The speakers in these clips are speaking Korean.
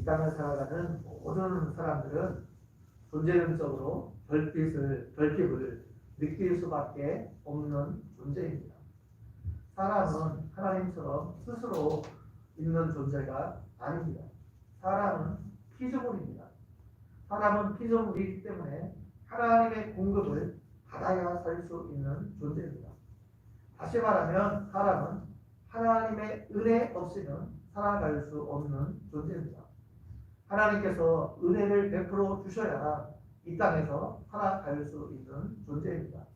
이 땅을 살아가는 모든 사람들은 존재론적으로 별빛을 별빛을 느낄 수밖에 없는 존재입니다. 사람은 하나님처럼 스스로 있는 존재가 아닙니다. 사람은 피조물입니다. 사람은 피조물이기 때문에 하나님의 공급을 받아야 살 수 있는 존재입니다. 다시 말하면 사람은 하나님의 은혜 없이는 살아갈 수 없는 존재입니다. 하나님께서 은혜를 베풀어 주셔야 이 땅에서 살아갈 수 있는 존재입니다.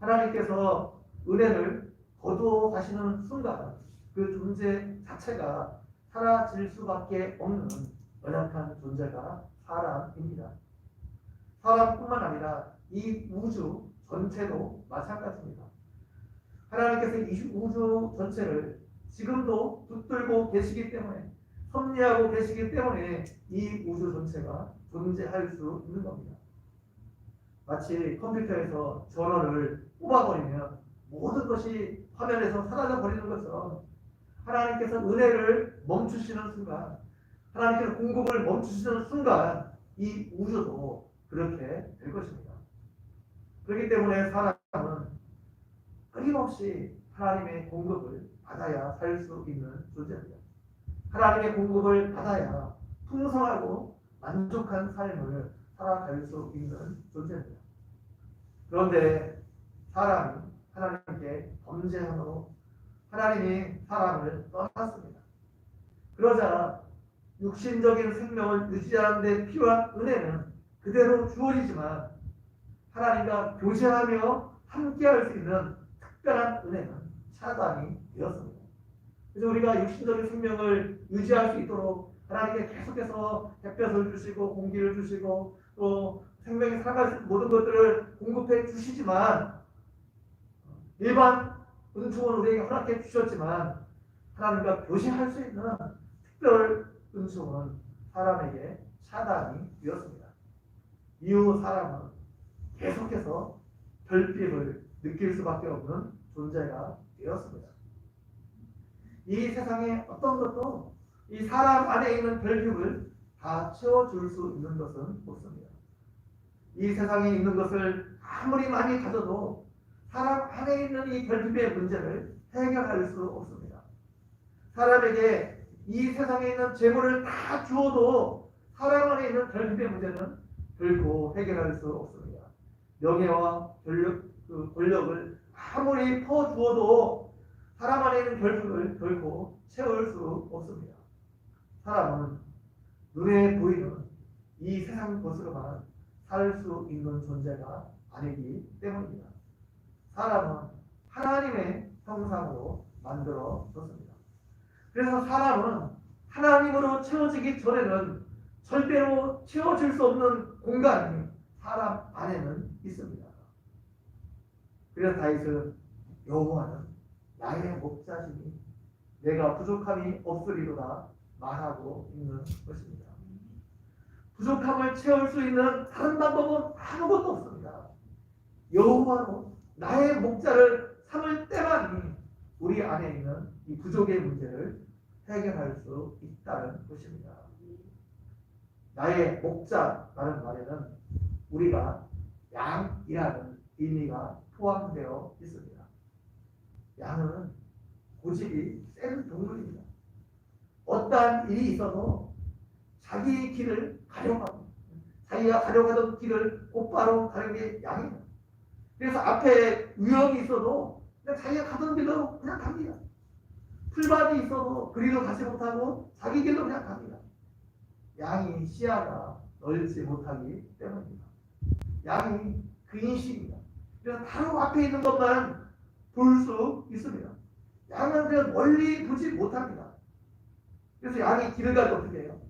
하나님께서 은혜를 거두어 가시는 순간 그 존재 자체가 사라질 수밖에 없는 연약한 존재가 사람입니다. 사람뿐만 아니라 이 우주 전체도 마찬가지입니다. 하나님께서 이 우주 전체를 지금도 붙들고 계시기 때문에 섭리하고 계시기 때문에 이 우주 전체가 존재할 수 있는 겁니다. 마치 컴퓨터에서 전원을 뽑아버리면 모든 것이 화면에서 사라져 버리는 것처럼 하나님께서 은혜를 멈추시는 순간, 하나님께서 공급을 멈추시는 순간 이 우주도 그렇게 될 것입니다. 그렇기 때문에 사람은 끊임없이 하나님의 공급을 받아야 살 수 있는 존재입니다. 하나님의 공급을 받아야 풍성하고 만족한 삶을 살아갈 수 있는 존재입니다. 그런데 사람이 하나님께 범죄함으로 하나님이 사람을 떠났습니다. 그러자 육신적인 생명을 유지하는 데 필요한 은혜는 그대로 주어지지만 하나님과 교제하며 함께할 수 있는 특별한 은혜는 차단이 되었습니다. 그래서 우리가 육신적인 생명을 유지할 수 있도록 하나님께 계속해서 햇볕을 주시고 공기를 주시고 또 생명이 살아갈 수 있는 모든 것들을 공급해 주시지만 일반 은총은 우리에게 허락해 주셨지만 하나님과 교제할 수 있는 특별 은총은 사람에게 차단이 되었습니다. 이후 사람은 계속해서 별빛을 느낄 수밖에 없는 존재가 되었습니다. 이 세상에 어떤 것도 이 사람 안에 있는 별빛을 다 채워줄 수 있는 것은 없습니다. 이 세상에 있는 것을 아무리 많이 가져도 사람 안에 있는 이 별빛의 문제를 해결할 수 없습니다. 사람에게 이 세상에 있는 재물을 다 주어도 사람 안에 있는 별빛의 문제는 결코 해결할 수 없습니다. 명예와 권력, 그 권력을 아무리 퍼주어도 사람 안에 있는 결핍을 결코 채울 수 없습니다. 사람은 눈에 보이는 이 세상 것으로만 살 수 있는 존재가 아니기 때문입니다. 사람은 하나님의 형상으로 만들어졌습니다. 그래서 사람은 하나님으로 채워지기 전에는 절대로 채워질 수 없는 공간이 사람 안에는 있습니다. 그래서 다윗은 여호와는 나의 목자시니 내가 부족함이 없으리로다 말하고 있는 것입니다. 부족함을 채울 수 있는 다른 방법은 아무것도 없습니다. 여호와로 나의 목자를 삼을 때만이 우리 안에 있는 이 부족의 문제를 해결할 수 있다는 것입니다. 나의 목자라는 말에는 우리가 양이라는 의미가 포함되어 있습니다. 양은 고집이 센 동물입니다. 어떠한 일이 있어도 자기 길을 가려가고 자기가 가려가던 길을 곧바로 가는 게 양입니다. 그래서 앞에 위험이 있어도 그냥 자기가 가던 길로 그냥 갑니다. 풀밭이 있어도 그리로 가지 못하고 자기 길로 그냥 갑니다. 양이 시야가 넓지 못하기 때문입니다. 양이 근신입니다. 그래서 바로 앞에 있는 것만 볼 수 있습니다. 양은 멀리 보지 못합니다. 그래서 양이 길을 갈때 어떻게 해요?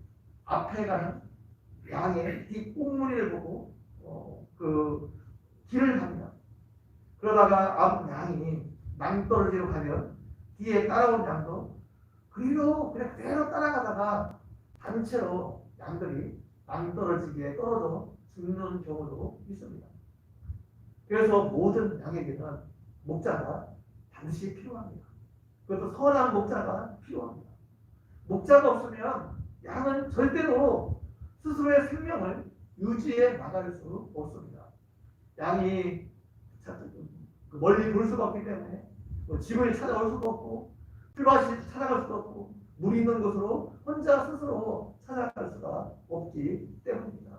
앞에 가는 양의 뒤 꽁무니를 보고 어, 그 길을 갑니다. 그러다가 앞 양이 낭떠러지로 가면 뒤에 따라온 양도 그리로 그냥 그대로 따라가다가 단체로 양들이 낭떠러지기에 떨어져 죽는 경우도 있습니다. 그래서 모든 양에게는 목자가 반드시 필요합니다. 그것도 선한 목자가 필요합니다. 목자가 없으면 양은 절대로 스스로의 생명을 유지해 나갈 수 없습니다. 양이 자- 그 멀리 볼 수가 없기 때문에 뭐 집을 찾아올 수도 없고 풀밭이 찾아갈 수도 없고 물 있는 곳으로 혼자 스스로 찾아갈 수가 없기 때문입니다.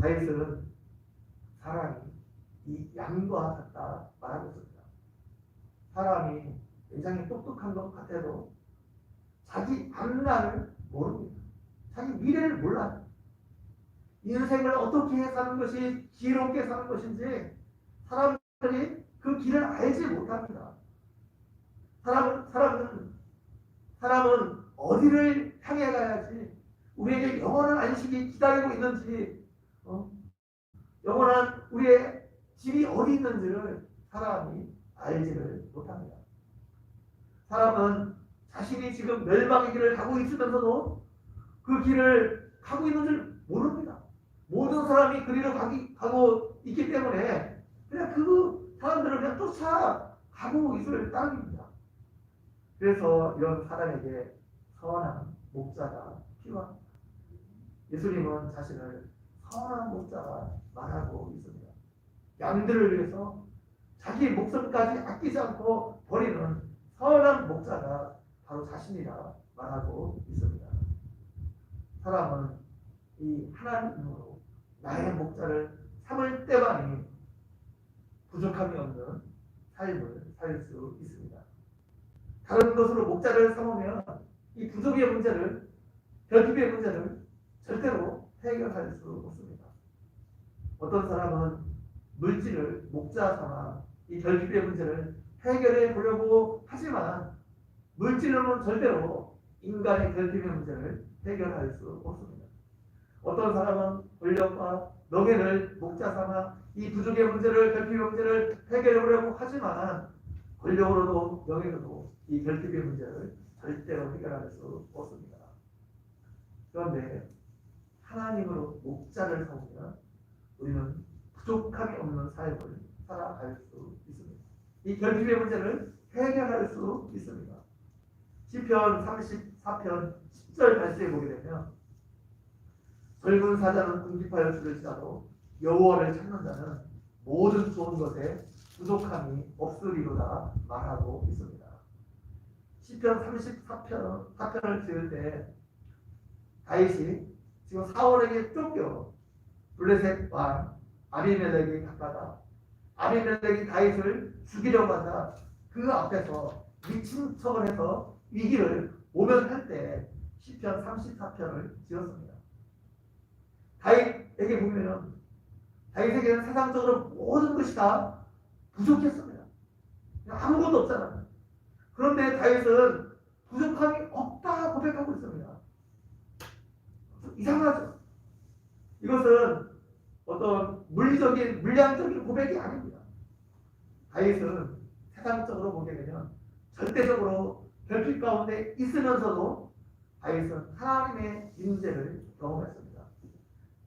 다윗은 사람이 이 양과 같다 말하고 있습니다. 사람이 굉장히 똑똑한 것 같아도 자기 앞날을 모릅니다. 자기 미래를 몰라요. 인생을 어떻게 사는 것이 지혜롭게 사는 것인지 사람들이 그 길을 알지 못합니다. 사람은 사람은 사람은 어디를 향해 가야지 우리에게 영원한 안식이 기다리고 있는지 어? 영원한 우리의 집이 어디 있는지를 사람이 알지를 못합니다. 사람은 자신이 지금 멸망의 길을 가고 있으면서도 그 길을 가고 있는 줄 모릅니다. 모든 사람이 그리로 가기, 가고 있기 때문에 그냥 그 사람들을 그냥 쫓아가고 있을 따름입니다. 그래서 이런 사람에게 선한 목자가 필요합니다. 예수님은 자신을 선한 목자가 말하고 있습니다. 양들을 위해서 자기 목숨까지 아끼지 않고 버리는 선한 목자가 바로 자신이라 말하고 있습니다. 사람은 이 하나님으로 나의 목자를 삼을 때만이 부족함이 없는 삶을 살 수 있습니다. 다른 것으로 목자를 삼으면 이 부족의 문제를 결핍의 문제를 절대로 해결할 수 없습니다. 어떤 사람은 물질을 목자 삼아 이 결핍의 문제를 해결해 보려고 하지만 물질로는 절대로 인간의 결핍의 문제를 해결할 수 없습니다. 어떤 사람은 권력과 명예를 목자 삼아 이 부족의 문제를 결핍의 문제를 해결해 보려고 하지만 권력으로도 명예로도 이 결핍의 문제를 절대로 해결할 수 없습니다. 그런데 하나님으로 목자를 삼으면 우리는 부족함이 없는 삶을 살아갈 수 있습니다. 이 결핍의 문제를 해결할 수 있습니다. 시편 34편 10절 말씀에 보게 되면 젊은 사자는 궁핍하여 줄을지라도 여호와를 찾는 자는 모든 좋은 것에 부족함이 없으리로다 말하고 있습니다. 시편 34편 4편을 지을 때 다윗이 지금 사울에게 쫓겨 블레셋 왕 아비멜렉이 가까다 아비멜렉이 다윗을 죽이려고 하자 그 앞에서 미친 척을 해서 위기를 모면할 때 시편 34편을 지었습니다. 다윗에게 보면은 다윗에게는 세상적으로 모든 것이 다 부족했습니다. 아무것도 없잖아요. 그런데 다윗은 부족함이 없다 고백하고 있습니다. 이상하죠. 이것은 어떤 물리적인 물량적인 고백이 아닙니다. 다윗은 세상적으로 보게 되면 절대적으로 결핍 가운데 있으면서도 다윗은 하나님의 임재를 경험했습니다.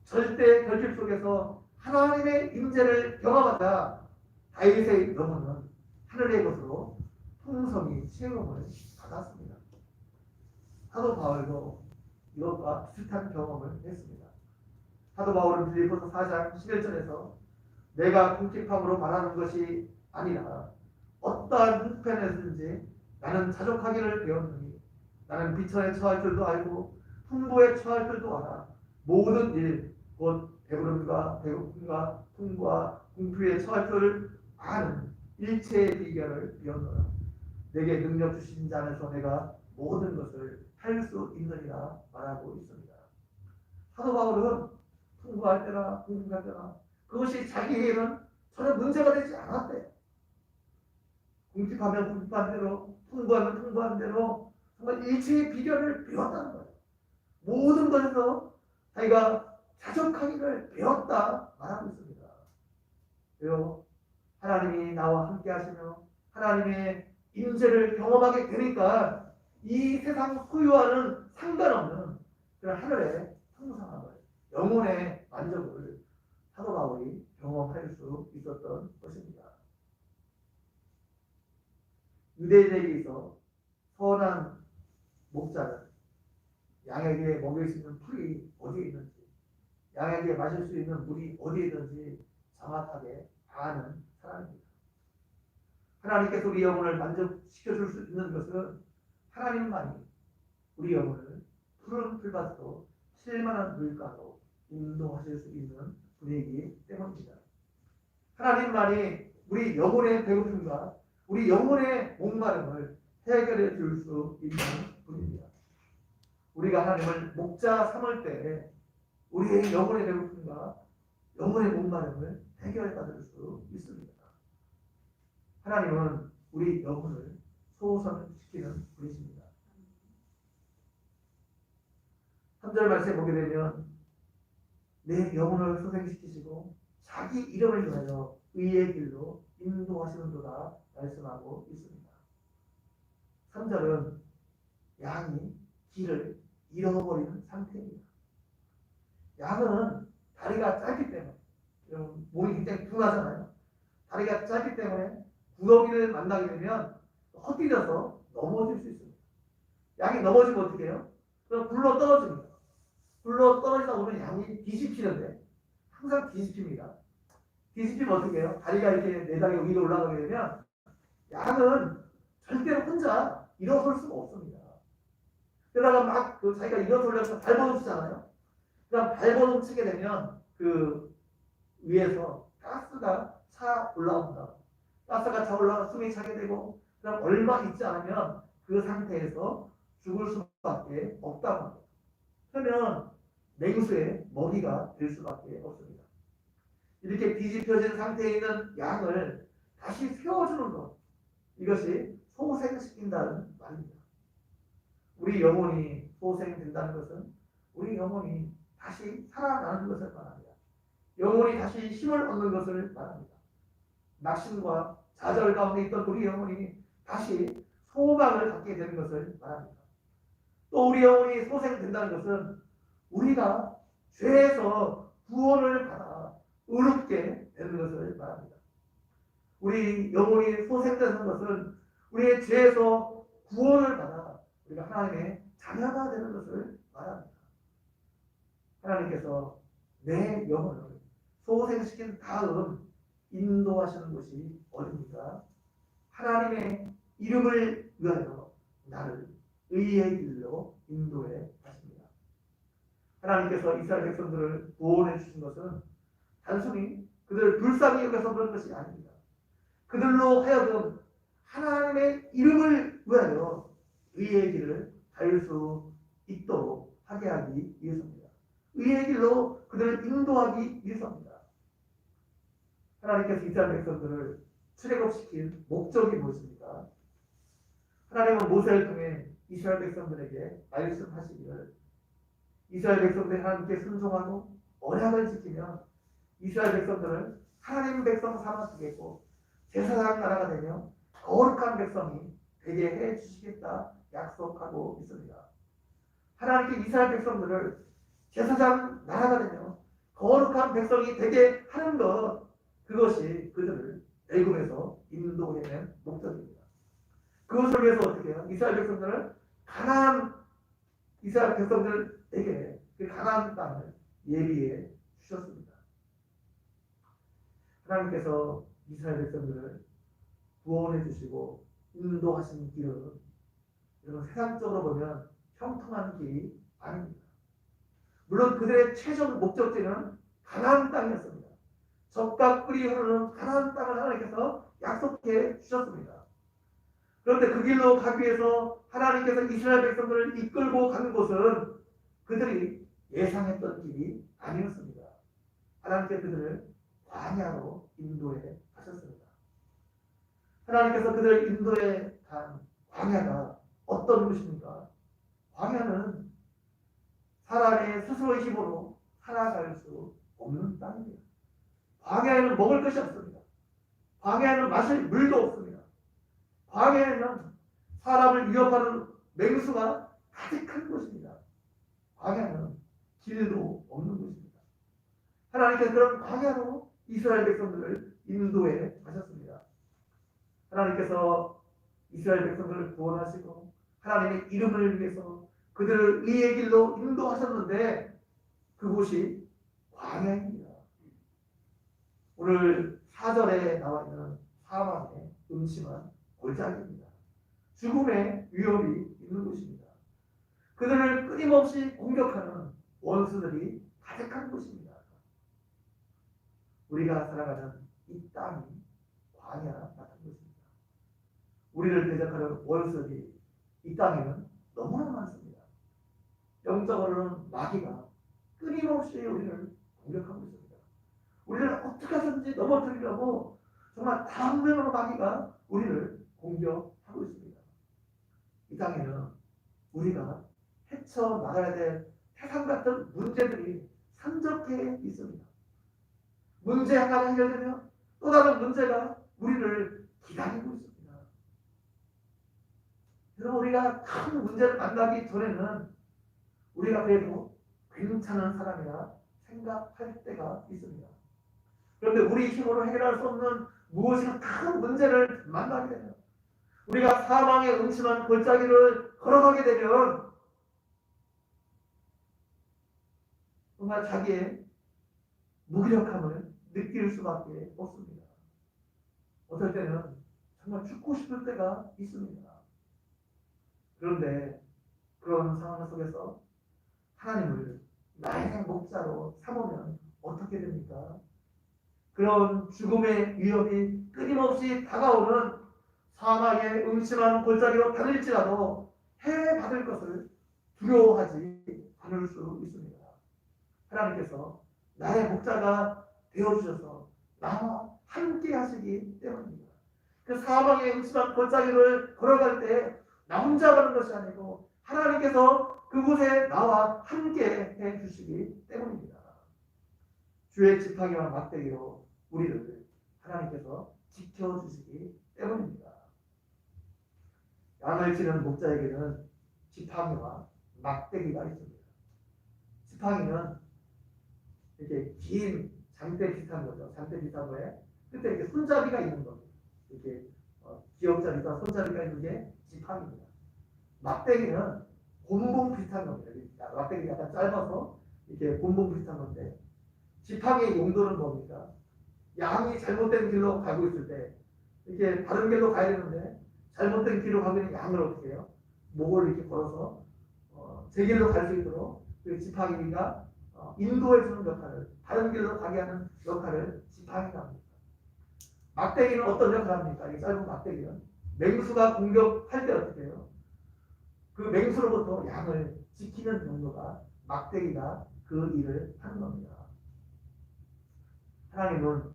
절대 결핍 속에서 하나님의 임재를 경험하자 다윗의 영혼은 하늘의 것으로 풍성히 채움을 받았습니다. 사도 바울도 이것과 비슷한 경험을 했습니다. 사도 바울은 빌리포서 4장 11절에서 내가 궁핍함으로 말하는 것이 아니라 어떠한 형편에서든지 나는 자족하기를 배웠느니 나는 비천에 처할 줄도 알고 풍부에 처할 줄도 알아 모든 일 곧 배부름과 배고픔과 풍부와 궁핍에 처할 줄 아는 일체의 비결을 배웠노라 내게 능력 주신 자 안에서 내가 모든 것을 할 수 있느니라 말하고 있습니다. 사도 바울은 풍부할 때나 궁핍할 때나 그것이 자기에게는 전혀 문제가 되지 않았대. 궁핍하면 궁핍한 대로 풍부하면 풍부한 대로 정말 일체의 비결을 배웠다는 거예요. 모든 것에서 자기가 자족하기를 배웠다 말하고 있습니다. 왜요? 하나님이 나와 함께 하시며 하나님의 임재를 경험하게 되니까 이 세상 소유와는 상관없는 그런 하늘의 풍성함을 영혼의 만족을 사도 바울이 경험할 수 있었던 것입니다. 유대인에게 있어 선한 목자는 양에게 먹일 수 있는 풀이 어디에 있는지, 양에게 마실 수 있는 물이 어디에 있는지 정확하게 아는 사람입니다. 하나님께서 우리 영혼을 만족시켜줄 수 있는 것은 하나님만이 우리 영혼을 푸른 풀밭으로 쉴만한 물가로 인도하실 수 있는 분이기 때문입니다. 하나님만이 우리 영혼의 배고픔과 우리 영혼의 목마름을 해결해 줄 수 있는 분입니다. 우리가 하나님을 목자 삼을 때 우리의 영혼의 배고픔과 영혼의 목마름을 해결해 받을 수 있습니다. 하나님은 우리 영혼을 소선시키는 분이십니다. 3절 말씀에 보게 되면 내 영혼을 소생시키시고 자기 이름을 위하여 의의 길로 인도하시는 도다 말씀하고 있습니다. 3절은 양이 길을 잃어버리는 상태입니다. 양은 다리가 짧기 때문에 여러분, 몸이 굉장히 둔하잖아요. 다리가 짧기 때문에 구덩이를 만나게 되면 헛디뎌서 넘어질 수 있습니다. 양이 넘어지면 어떻게 해요? 그럼 굴러 떨어집니다. 굴러 떨어지다 보면 양이 뒤집히는데 항상 뒤집힙니다. 뒤집히면 어떻게 해요? 다리가 이렇게 내장이 위로 올라가게 되면 양은 절대로 혼자 일어설 수가 없습니다. 그러다가 막 그 자기가 일어서려서 발버둥 치잖아요. 그럼 발버둥 치게 되면 그 위에서 가스가 차 올라온다. 가스가 차 올라가 숨이 차게 되고 그럼 얼마 있지 않으면 그 상태에서 죽을 수밖에 없다고 합니다. 그러면 냉수의 먹이가 될 수밖에 없습니다. 이렇게 뒤집혀진 상태에 있는 양을 다시 세워주는 것 이것이 소생시킨다는 말입니다. 우리 영혼이 소생된다는 것은 우리 영혼이 다시 살아나는 것을 말합니다. 영혼이 다시 힘을 얻는 것을 말합니다. 낙심과 좌절 가운데 있던 우리 영혼이 다시 소망을 갖게 되는 것을 말합니다. 또 우리 영혼이 소생된다는 것은 우리가 죄에서 구원을 받아 의롭게 되는 것을 말합니다. 우리 영혼이 소생되는 것은 우리의 죄에서 구원을 받아 우리가 하나님의 자녀가 되는 것을 말합니다. 하나님께서 내 영혼을 소생시킨 다음 인도하시는 곳이 어디입니까? 하나님의 이름을 위하여 나를 의의 길로 인도해. 하나님께서 이스라엘 백성들을 구원해 주신 것은 단순히 그들을 불쌍히 여겨서 그런 것이 아닙니다. 그들로 하여금 하나님의 이름을 위하여 의의 길을 갈수 있도록 하게 하기 위해서입니다. 의의 길로 그들을 인도하기 위해서입니다. 하나님께서 이스라엘 백성들을 출애굽시킨 목적이 무엇입니까? 하나님은 모세를 통해 이스라엘 백성들에게 말씀하시기를 이스라엘 백성들이 하나님께 순종하고 언약을 지키면 이스라엘 백성들을 하나님 백성 삼아주겠고 제사장 나라가 되며 거룩한 백성이 되게 해 주시겠다 약속하고 있습니다. 하나님께 이스라엘 백성들을 제사장 나라가 되며 거룩한 백성이 되게 하는 것 그것이 그들을 애굽에서 인도해낸 목적입니다. 그것을 위해서 어떻게 해요? 이스라엘 백성들을 가나안 이스라엘 백성들 에게 그 가나안 땅을 예비해 주셨습니다. 하나님께서 이스라엘 백성들을 구원해 주시고 인도하신 길은 여러분 세상적으로 보면 형통한 길이 아닙니다. 물론 그들의 최종 목적지는 가나안 땅이었습니다. 적과 꿀이 흐르는 가나안 땅을 하나님께서 약속해 주셨습니다. 그런데 그 길로 가기 위해서 하나님께서 이스라엘 백성들을 이끌고 가는 곳은 그들이 예상했던 길이 아니었습니다. 하나님께 그들을 광야로 인도해 가셨습니다. 하나님께서 그들을 인도해 간 광야가 어떤 곳입니까? 광야는 사람의 스스로의 힘으로 살아갈 수 없는 땅입니다. 광야에는 먹을 것이 없습니다. 광야에는 마실 물도 없습니다. 광야에는 사람을 위협하는 맹수가 가득한 곳입니다. 광야는 길도 없는 곳입니다. 하나님께서 그런 광야로 이스라엘 백성들을 인도해 가셨습니다. 하나님께서 이스라엘 백성들을 구원하시고 하나님의 이름을 위해서 그들을 의의 길로 인도하셨는데 그곳이 광야입니다. 오늘 4절에 나와 있는 사망의 음침한 골짜기입니다. 죽음의 위협이 있는 곳입니다. 그들을 끊임없이 공격하는 원수들이 가득한 곳입니다. 우리가 살아가는 이 땅이 광야 같은 곳입니다. 우리를 대적하는 원수들이 이 땅에는 너무나 많습니다. 영적으로는 마귀가 끊임없이 우리를 공격하고 있습니다. 우리를 어떻게 하든지 넘어뜨리려고 정말 다음으로 마귀가 우리를 공격하고 있습니다. 이 땅에는 우리가 헤쳐 나가야 될 태산 같은 문제들이 산적해 있습니다. 문제 하나가 해결되면 또 다른 문제가 우리를 기다리고 있습니다. 여러분 우리가 큰 문제를 만나기 전에는 우리가 그래도 괜찮은 사람이라 생각할 때가 있습니다. 그런데 우리 힘으로 해결할 수 없는 무엇인가 큰 문제를 만나게 되면 우리가 사망의 음침한 골짜기를 걸어가게 되면 정말 자기의 무기력함을 느낄 수밖에 없습니다. 어떨 때는 정말 죽고 싶을 때가 있습니다. 그런데 그런 상황 속에서 하나님을 나의 목자로 삼으면 어떻게 됩니까? 그런 죽음의 위협이 끊임없이 다가오는 사막의 음침한 골짜기로 다닐지라도 해받을 것을 두려워하지 않을 수 있습니다. 하나님께서 나의 목자가 되어주셔서 나와 함께 하시기 때문입니다. 그 사망의 음침한 골짜기를 걸어갈 때 나 혼자 가는 것이 아니고 하나님께서 그곳에 나와 함께 해 주시기 때문입니다. 주의 지팡이와 막대기로 우리를 하나님께서 지켜주시기 때문입니다. 양을 치는 목자에게는 지팡이와 막대기가 있습니다. 지팡이는 이렇게 긴 장대 비슷한 거죠. 장대 비슷한 거에 끝에 이렇게 손잡이가 있는 겁니다. 이렇게 어, 기억자리가 손잡이가 있는 게 지팡이입니다. 막대기는 곤봉 비슷한 겁니다. 이 막대기 약간 짧아서 이렇게 곤봉 비슷한 건데 지팡이의 용도는 뭡니까? 양이 잘못된 길로 가고 있을 때 이렇게 다른 길로 가야 되는데 잘못된 길로 있는 양을 어떻게 해요? 목을 이렇게 걸어서 어, 제 길로 갈 수 있도록 그 지팡이가 어, 인도해 주는 역할을 다른 길로 가게 하는 역할을 지팡이가 합니다. 막대기는 어떤 역할을 합니까? 이 짧은 막대기는 맹수가 공격할 때 어떻게 해요? 그 맹수로부터 양을 지키는 용도가 막대기가 그 일을 하는 겁니다. 하나님은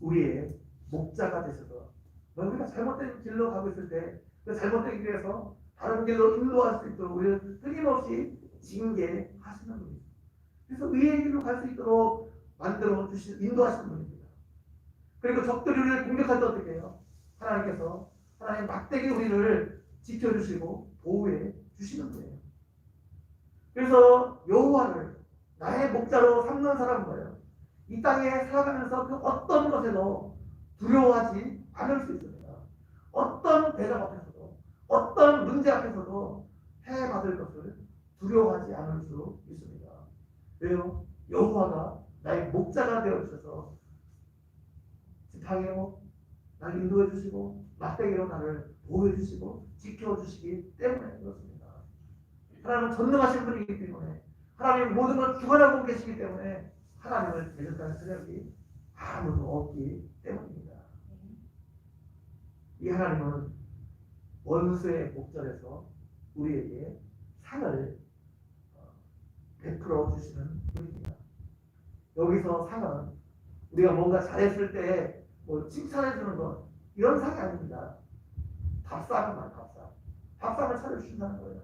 우리의 목자가 되셔서 우리가 잘못된 길로 가고 있을 때 그 잘못된 길에서 다른 길로 인도할 수 있도록 우리를 끊임없이 징계하시는 분입니다. 그래서 의의 길로 갈 수 있도록 만들어 주시 인도하시는 분입니다. 그리고 적들이 우리를 공격할 때 어떻게 해요? 하나님께서 하나님 막대기 우리를 지켜주시고 보호해 주시는 거예요. 그래서 여호와를 나의 목자로 삼는 사람은 뭐예요? 이 땅에 살아가면서 그 어떤 것에도 두려워하지 않을 수 있습니다. 어떤 대답 앞에서도 어떤 문제 앞에서도 해받을 것을 두려워하지 않을 수 있습니다. 왜요? 여호와가 나의 목자가 되어 주셔서 지팡이로 나를 인도해 주시고 막대기로 나를 보호해 주시고 지켜 주시기 때문에 그렇습니다. 하나님은 전능하신 분이기 때문에 하나님 모든 걸 주관하고 계시기 때문에 하나님을 대적하는 세력이 아무도 없기 때문입니다. 이 하나님은 원수의 목전에서 우리에게 상을 어, 베풀어 주시는 분입니다. 여기서 상은 우리가 뭔가 잘했을 때 뭐 칭찬해 주는 것 이런 상이 아닙니다. 밥상만 밥상. 밥상을 차려주신다는 거예요.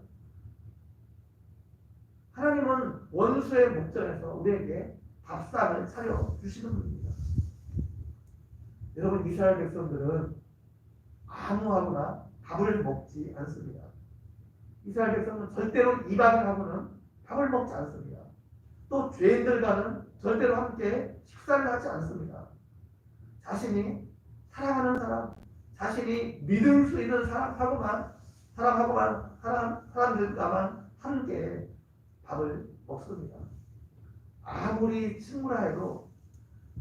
하나님은 원수의 목전에서 우리에게 밥상을 차려주시는 분입니다. 여러분 이스라엘 백성들은 아무하거나 밥을 먹지 않습니다. 이스라엘 백성은 절대로 이방인하고는 밥을 먹지 않습니다. 또 죄인들과는 절대로 함께 식사를 하지 않습니다. 자신이 사랑하는 사람, 자신이 믿을 수 있는 사람하고만 사람하고만 사람 사람들과만 함께 밥을 먹습니다. 아무리 친구라 해도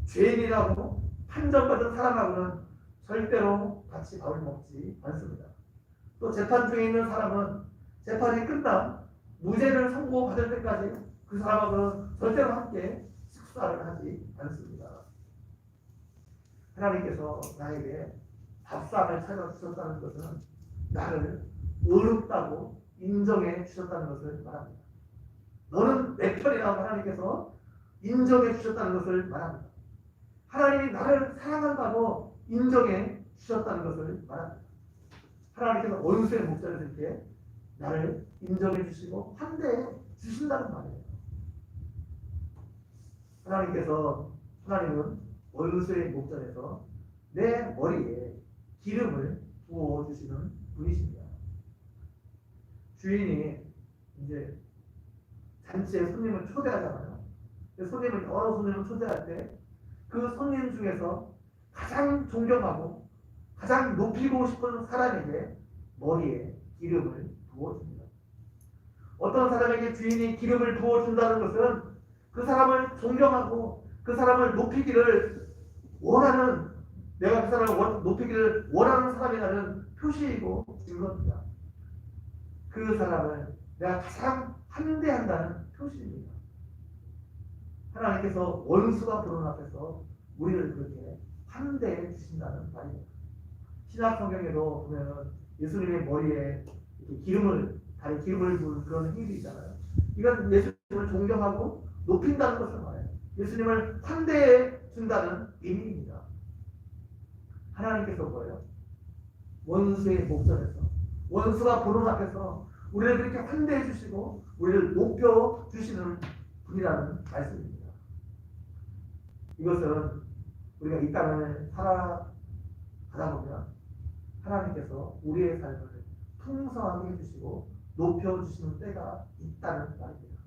죄인이라고 판정받은 사람하고는 절대로 같이 밥을 먹지 않습니다. 또 재판 중에 있는 사람은 재판이 끝나 무죄를 선고받을 때까지 그 사람하고는 절대로 함께 식사를 하지 않습니다. 하나님께서 나에게 밥상을 차려주셨다는 것은 나를 어렵다고 인정해 주셨다는 것을 말합니다. 너는 내 편이라고 하나님께서 인정해 주셨다는 것을 말합니다. 하나님이 나를 사랑한다고 인정해 주셨다는 것을 말합니다. 하나님께서 원수의 목자를 들게 나를 인정해 주시고 환대해 주신다는 말이에요. 하나님께서 하나님은 원수의 목전에서 내 머리에 기름을 부어 주시는 분이십니다. 주인이 이제 잔치에 손님을 초대하잖아요. 손님을 여러 손님을 초대할 때 그 손님 중에서 가장 존경하고 가장 높이고 싶은 사람에게 머리에 기름을 부어줍니다. 어떤 사람에게 주인이 기름을 부어준다는 것은 그 사람을 존경하고 그 사람을 높이기를 원하는 내가 그 사람을 원- 높이기를 원하는 사람이라는 표시이고 증거입니다. 그 사람을 내가 가장 환대한다는 표시입니다. 하나님께서 원수가 보는 앞에서 우리를 그렇게 환대해 주신다는 말입니다. 신약 성경에도 보면 예수님의 머리에 기름을 다리 기름을 부은 그런 행위도 있잖아요. 이건 예수님을 존경하고 높인다는 것을 말해요. 예수님을 환대해 준다는 의미입니다. 하나님께서 뭐예요? 원수의 목전에서 원수가 보는 앞에서 우리를 그렇게 환대해 주시고 우리를 높여 주시는 분이라는 말씀입니다. 이것은 우리가 이 땅을 살아가다 보면 하나님께서 우리의 삶을 풍성하게 해주시고 높여주시는 때가 있다는 말입니다.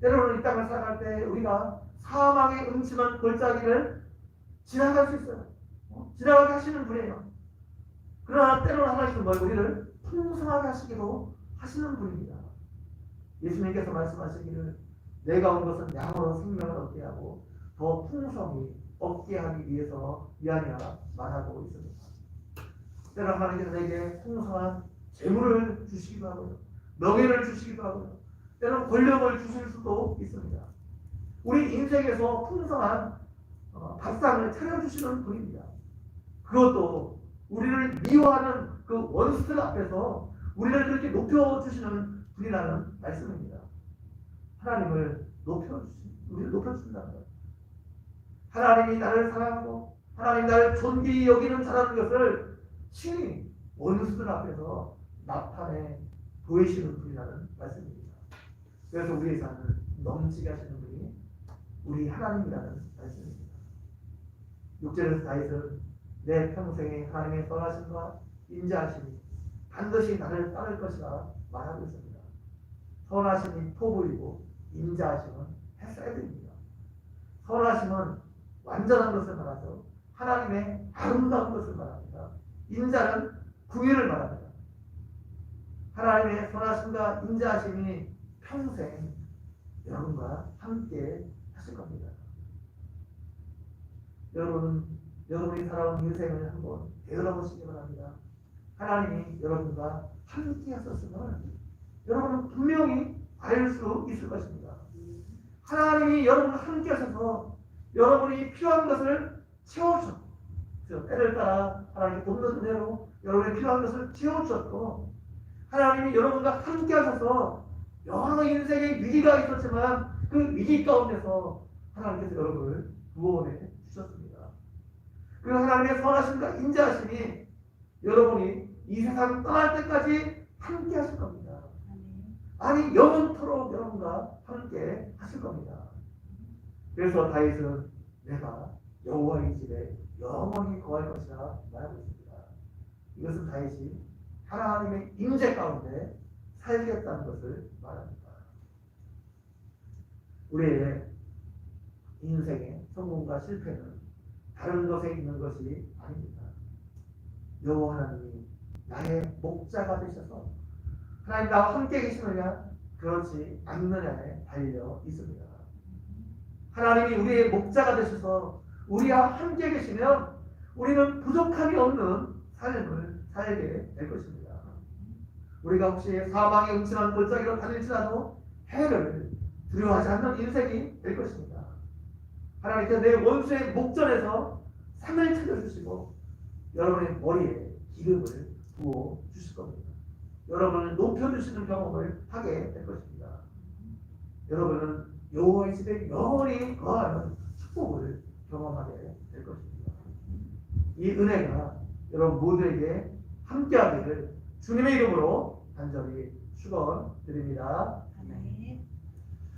때로는 이 땅을 살아갈 때 우리가 사망의 음침한 골짜기를 지나갈 수 있어요. 어? 지나가게 하시는 분이에요. 그러나 때로는 하나님은 뭘 우리를 풍성하게 하시기로 하시는 분입니다. 예수님께서 말씀하시기를 내가 온 것은 양으로 생명을 얻게 하고 더 풍성히 얻게 하기 위해서 미안이라 말하고 있습니다. 때로 하나님께서 내게 풍성한 재물을 주시기도 하고요. 명예를 주시기도 하고요. 때로 권력을 주실 수도 있습니다. 우리 인생에서 풍성한 어, 밥상을 차려주시는 분입니다. 그것도 우리를 미워하는 그 원수들 앞에서 우리를 그렇게 높여주시는 분이라는 말씀입니다. 하나님을 높여주시, 우리를 높여주신다는 것. 하나님이 나를 사랑하고 하나님 나를 존귀히 여기는 자라는 것을 친히 원수들 앞에서 나타내 보이시는 분이라는 말씀입니다. 그래서 우리의 삶을 넘치게 하시는 분이 우리 하나님이라는 말씀입니다. 6절에서 다윗은 내 평생에 하나님의 선하심과 인자하심이 반드시 나를 따를 것이라 말하고 있습니다. 선하심이 포부이고 인자하심은 햇살입니다. 선하심은 완전한 것을 말하죠. 하나님의 아름다운 것을 말합니다. 인자는 궁유를 말합니다. 하나님의 선하심과 인자하심이 평생 여러분과 함께 하실 겁니다. 여러분, 여러분이 살아온 인생을 한번 되돌아보시기 바랍니다. 하나님이 여러분과 함께 하셨으면 여러분은 분명히 알 수 있을 것입니다. 하나님이 여러분과 함께 하셔서 여러분이 필요한 것을 채워주셨고 때를 따라 하나님이 돕는 대로 여러분의 필요한 것을 채워주셨고 하나님이 여러분과 함께 하셔서 여러 인생의 위기가 있었지만 그 위기 가운데서 하나님께서 여러분을 구원해 주셨습니다. 그 하나님의 선하심과 인자하심이 여러분이 이 세상 떠날 때까지 함께 하실 겁니다. 아니 영원토록 여러분과 함께 하실 겁니다. 그래서 다윗은 내가 여호와의 집에 영원히 거할 것이라 말하고 있습니다. 이것은 다윗이 하나님의 임재 가운데 살겠다는 것을 말합니다. 우리의 인생의 성공과 실패는 다른 것에 있는 것이 아닙니다. 여호와 하나님이 나의 목자가 되셔서 하나님 나와 함께 계시느냐? 그렇지 않느냐에 달려 있습니다. 하나님이 우리의 목자가 되셔서 우리와 함께 계시면 우리는 부족함이 없는 삶을 살게 될 것입니다. 우리가 혹시 사망의 음침한 골짜기로 달릴지라도 해를 두려워하지 않는 인생이 될 것입니다. 하나님께서 내 원수의 목전에서 상을 찾아주시고 여러분의 머리에 기름을 부어 주실 겁니다. 여러분을 높여주시는 경험을 하게 될 것입니다. 여러분은 여호와의 집에 영원히 거하는 축복을 경험하게 될 것입니다. 이 은혜가 여러분 모두에게 함께하기를 주님의 이름으로 간절히 축원드립니다.